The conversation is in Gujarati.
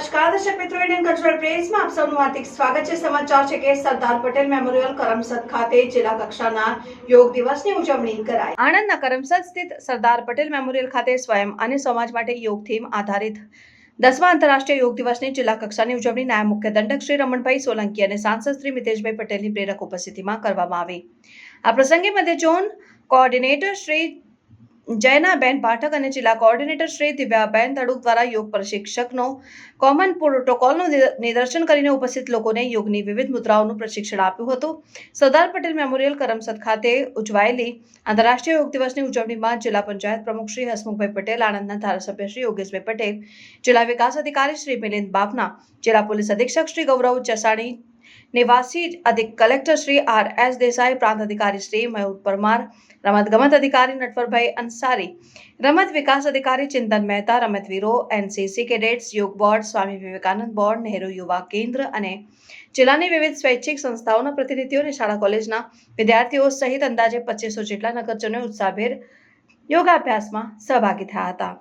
નમસ્કાર, દર્શક મિત્રો, ઇન્ડિયન કલ્ચરલ પ્રેસમાં આપ સૌનું હાર્દિક સ્વાગત છે. સમાચાર છે કે સરદાર પટેલ મેમોરિયલ કરમસદ ખાતે જિલ્લા કક્ષાના યોગ દિવસની ઉજવણી કરાઈ. આણંદના કરમસદ સ્થિત સરદાર પટેલ મેમોરિયલ ખાતે સ્વયં અને સમાજ માટે યોગ થીમ આધારિત દસમા આંતરરાષ્ટ્રીય યોગ દિવસની જિલ્લા કક્ષાની ઉજવણી નાયબ મુખ્ય દંડક શ્રી રમણભાઈ સોલંકી અને સાંસદ શ્રી મિતેશભાઈ પટેલની પ્રેરક ઉપસ્થિતિમાં કરવામાં આવી. આ પ્રસંગે મધ્ય ઝોન કોઓર્ડિનેટર શ્રી જયનાબેન પાઠક અને જિલ્લા કોઓર્ડિનેટર શ્રી દિવ્યાબેન તડુક દ્વારા યોગ પ્રશિક્ષકનો કોમન પ્રોટોકોલનું નિદર્શન કરીને ઉપસ્થિત લોકોને યોગની વિવિધ મુદ્રાઓનું પ્રશિક્ષણ આપ્યું હતું. સરદાર પટેલ મેમોરિયલ કરમસદ ખાતે ઉજવાયેલી આંતરરાષ્ટ્રીય યોગ દિવસની ઉજવણીમાં જિલ્લા પંચાયત પ્રમુખ શ્રી હસમુખભાઈ પટેલ, આણંદના ધારાસભ્ય શ્રી યોગેશભાઈ પટેલ, જિલ્લા વિકાસ અધિકારી શ્રી મિલિંદ બાપના, જિલ્લા પોલીસ અધિક્ષક શ્રી ગૌરવ ચસાણી નિવાસી અધિક collector Shri R S Desai, પ્રાંત અધિકારી શ્રી મયુર પરમાર રમતગમત અધિકારી નટવરભાઈ અંસારી, રમત વિકાસ અધિકારી ચિંતન મહેતા રમતવીરો NCC cadets, Yog board, Swami Vivekanand board, Nehru Yuva Kendra અને જિલ્લાની વિવિધ સ્વૈચ્છિક સંસ્થાઓના પ્રતિનિધિઓ અને શાળા કોલેજના વિદ્યાર્થીઓ સહિત અંદાજે પચીસો જેટલા નગરજનો ઉત્સાહભેર યોગાભ્યાસમાં સહભાગી થયા હતા.